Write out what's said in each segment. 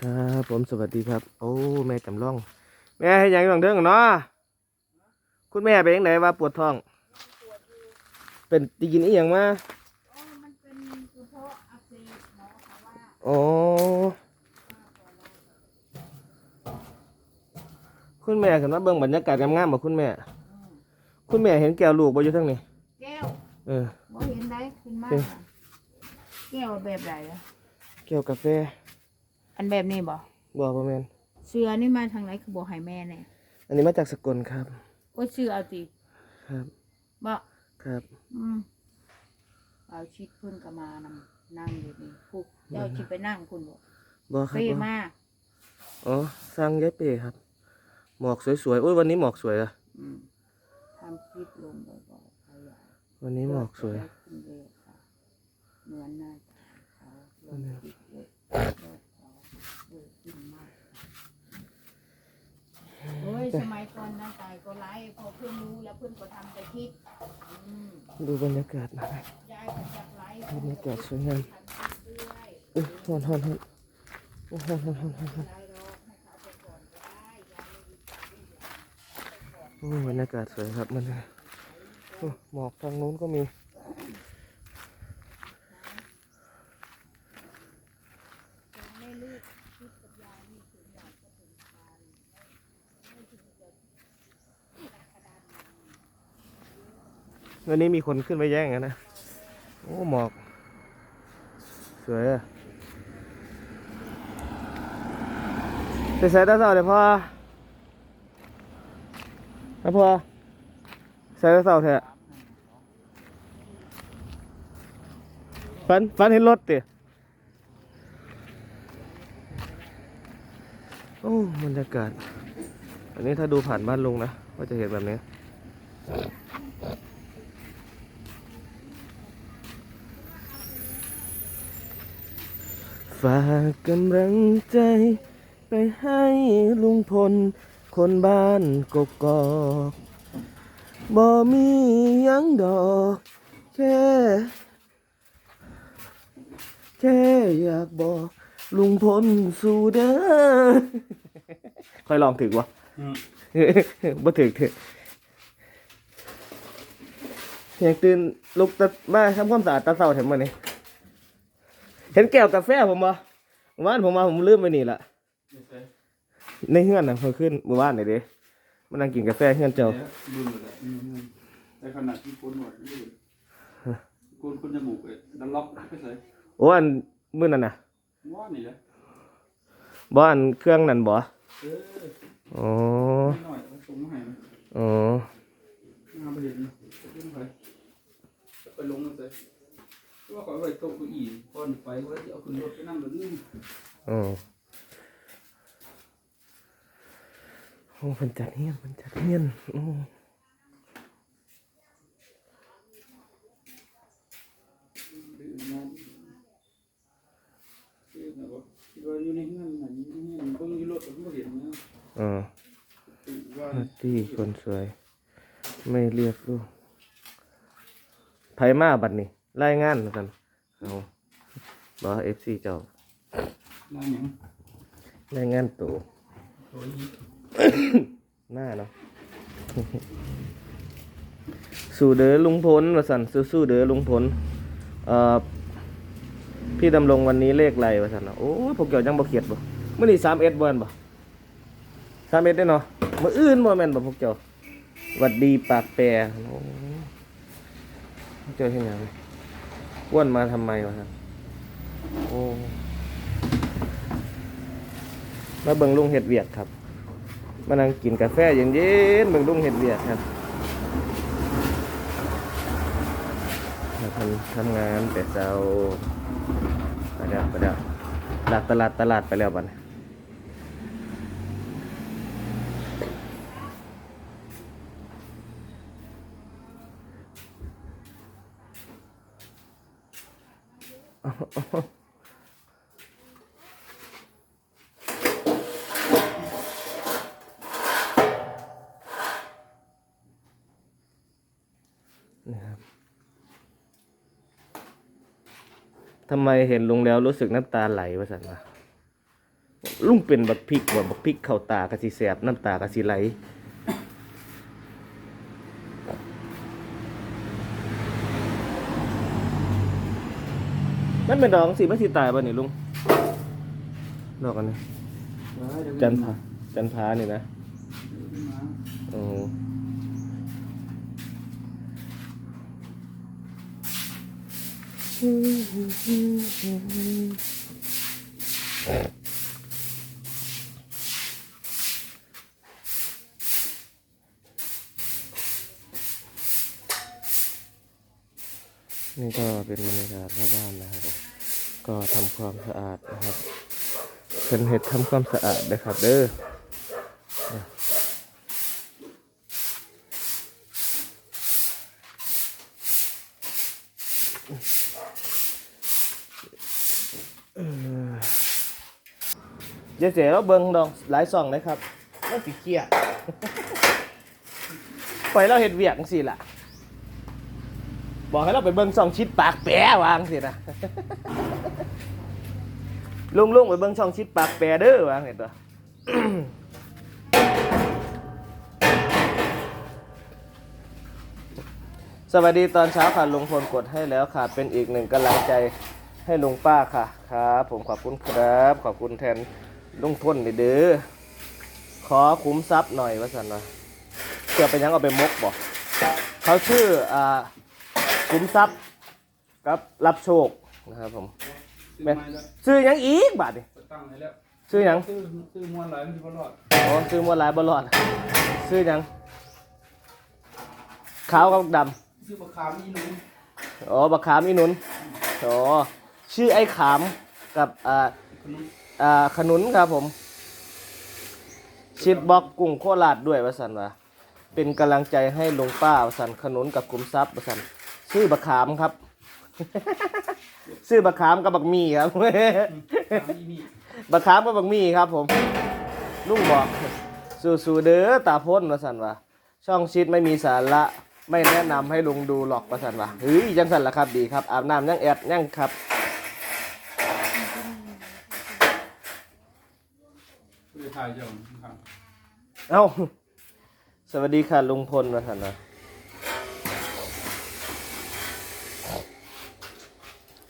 ครับผมสวัสดีครับ โอ้แม่จำลอง แม่ให้ยังหลังเด้งเนาะคุณแม่เป็นยังไงว่าปวดท้อง เป็นตีกินอีหยังมาอ๋อมันเป็นกระเพาะอักเสบหมอเขาว่าอ๋อคุณแม่ขึ้นมาเบิ่งบรรยากาศงามๆบ่คุณแม่ คุณแม่เห็นแก้วลูกบ่อยู่ทั้งนี้แก้วเออบ่เห็นได้ขึ้นมาเอ๊ะแก้วแบบไหนอะแก้วกาแฟ อันแบบนี้บ่บ่บ่แม่นเสือนี่มาทางไหนคือบ่ให้แม่เนี่ยอันนี้มาจากสกลครับ โอ้ยเสือเอาติครับบ่ครับ อืมเอาชิดเพิ่นก็มานำนั่งอยู่นี่พวกเจ้าชิไปนั่งคุณบ่บ่ครับเป้บ่มากอ๋อสร้างยายเป้ครับ หมอกสวยๆโอ้ยวันนี้หมอกสวยอะอืมทำคลิปลงบ่อยๆขยายวันนี้หมอกสวยขึ้นเร็วค่ะเหมือนหน้าตาเขาลงคลิปเลยยอดเขาเออขึ้นมาก โอ้ย สมัยก่อนน้าตายก็ไลฟ์พอเพื่อนรู้แล้วเพื่อนก็ทำไปคิดอืมดูบรรยากาศนะครับยายก็จับไลฟ์บรรยากาศสวยงามทำคลิปด้วยเอ้ยฮอนฮอนฮอนโอ้ฮอนฮอนฮอนฮอนฮอนได้หรอกให้เขาไปก่อนก็ได้ยายไม่ดีโอ้บรรยากาศสวยครับมันโอ้หมอกทางนู้นก็มีไม่ลูกคิดกับยายนี่ถึงอยากจะถึงการ วันนี้มีคนขึ้นไปแย่งกันนะ โอ้หมอก สวยอะใส่ใส่ตาเสาเดี๋ยวพ่อนะพ่อใส่ตาเสาเถอะฟันฟันเห็นรถติโอ้บรรยากาศ อันนี้ถ้าดูผ่านบ้านลุงนะ ก็จะเห็นแบบนี้ ฝากกำลังใจ ไปให้ลุงพล คนบ้านกกอกบ่มีหยังดอก แค่ แค่อยากบอกลุงพลสู่เด้อค่อยลองถึกวะบ่ถึกถึกอยากตื่นลุกตะมาทำความสะอาดตาเศร้าแถมมานี่ เห็นแก้วกาแฟผมบ่เมื่อวานผมมาผมลืมไปนี่ละในเฮือนน่ะเพิ่นขึ้นเมื่อวานนี่เด้มานั่งกินกาแฟเฮือนเจ้าดูเลยแหละอืมแต่ขนาดที่โกนหนวดไม่ดูโกนคนจมูกเอ้ยดันล็อกไปใส่โอ้อันมื้อนั้นน่ะว่านี่แหละบ่อันเครื่องนั่นบ่เอออ๋อนิดหน่อยเอาส่งมาให้นะอ๋องามไปเห็นนะขึ้นไปไปลงมาใส่ ว่าขอไปโต๊ะเก้าอี้ก่อนไปว่าจะเอาขึ้นรถไปนั่งแบบนี้อ๋อโอ้เพิ่นจัดเฮียนเพิ่นจัดเฮียนโอ้ดื้อนอนดื้อนะบ่คิดว่าอยู่ในเงื่อนไหนอยู่ในเงื่อนเบิ่งอยู่รถผมก็เห็นนะอ๋อว่าฮัตตี้คนสวย ไม่เรียกลูกไผมาบัดนี้ รายงานกันเอาบอเอฟซีเจ้าหน้าหยังรายงานตัว โอ้ยหน้าเนาะ สู่เด้อลุงพลวาสันสู้สู้ๆเด้อลุงพลเอ่อพี่ดำรงวันนี้เลขอะไรวะสันเนาะโอ้ยพวกเกี่ยวยังบ่เขียดบ่มื่อนี้สามเอ็ดบอนบ่สามเอ็ดได้เนาะมื่ออื่นบ่แม่นบ่พวกเจ้าหวัดดีปากแปรโอ้พวกเจ้าเห็นยัง อ้วนมาทำไมวะครับโอ้มาเบิ่งลุงเห็ดเวียดครับ มานั่งกินกาแฟเย็นๆเบิ่งลุงเห็ดเวียดครับมาทำทำงานแต่เช้าไปแล้วไประดับตลาดตลาดตลาดไปแล้วบัดนี้ นะครับทำไมเห็นลุงแล้วรู้สึกน้ำตาไหลวะสันวะลุงเป็นบักพริกบ่บักพริกเข้าตากระสิแสบน้ำตากระสิไหล มันเป็นดอกสิมันสิตายบ่นี่ลุงดอกอันนี้เดี๋ยวจันทาจันทานี่นะขึ้นมา โอ้ นี่ก็เป็นบรรยากาศหน้าบ้านนะครับ ก็ทำความสะอาดนะครับเป็นเห็ดทำความสะอาดนะครับเด้อเจ๊เจ๋เราเบิ่งดองหลายซองเลยครับเราสิเคียดปล่อยเราเห็ดเวียกสิล่ะ บอกให้เราไปเบิ่งซองชิดปากแปะวางสินะลุงลุงไปเบิ่งช่องชิดปากแปะเด้อวางเห็นตัวสวัสดีตอนเช้าค่ะลุงพลกดให้แล้วค่ะ เป็นอีกหนึ่งกำลังใจให้ลุงป้าค่ะครับผมขอบคุณครับ ขอบคุณแทนลุงพลเด้อขอคุ้มทรัพย์หน่อยว่าสันว่าเกี่ยวไปยังเอาไปมกบอกเขาชื่ออ่า คุ้มทรัพย์กับรับโชคนะครับผมซื้อไม้แล้วชื่อหยังอีกบาทนี่ตั้งให้แล้วชื่อหยังซื้อซื้อมวนหลายมันสิบ่รอดอ๋อชื่อมัวหลายบลอดชื่อหยังขาวกับดำซื้อบักขามอีหนูอ๋อบักขามอีหนุนอ๋อชื่อไอ้ขามกับอ่าขนมอ่าขนุนครับผม ชิดบล็อกกุ้งโคราชด้วยวสันวะเป็นกำลังใจให้ลุงป้าวสันขนุนกับกุมทรัพย์วสัน ชื่อบักขามครับชื่อบักขามกับบักมี่ครับขามอีนี่บักขามกับบักมี่ครับ ผม ลุงบอกสู้ๆเด้อตาพ้นวสันวะช่องชิดไม่มีสาระไม่แนะนำให้ลุงดูหรอกวสันวะเฮ้ยยังสันละครับดีครับอาบน้ำยังแอดยังครับผู้ใดถ่ายเจ้าครับเอ้าสวัสดีค่ะลุงพลมาสันนะ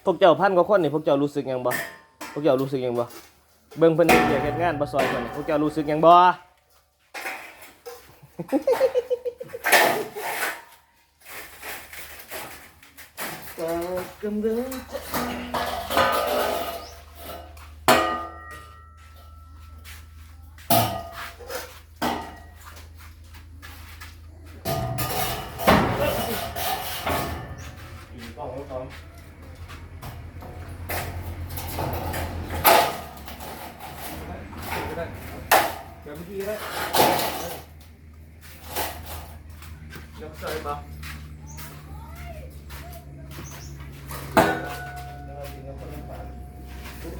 พวกเจ้าพันกว่าคนนี่พวกเจ้ารู้สึกหยังบ่พวกเจ้ารู้สึกหยังบ่เบิ่งเพิ่นเฮ็ดเวียกเฮ็ดงานบ่ซอยเพิ่นนี่พวกเจ้ารู้สึกหยังบ่ ก็กำลังจะ ก็ได้แบบเ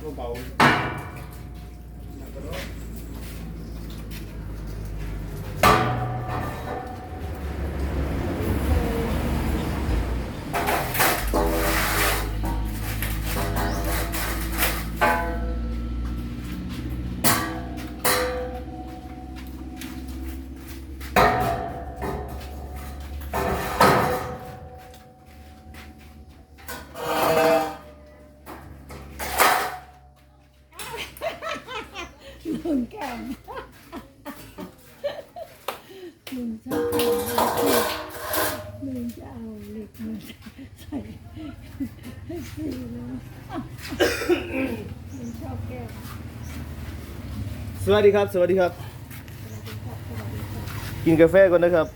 มื่อ ใส่ให้พี่เลยลุงชอบแก้มสวัสดีครับ สวัสดีครับ กินกาแฟก่อนนะครับ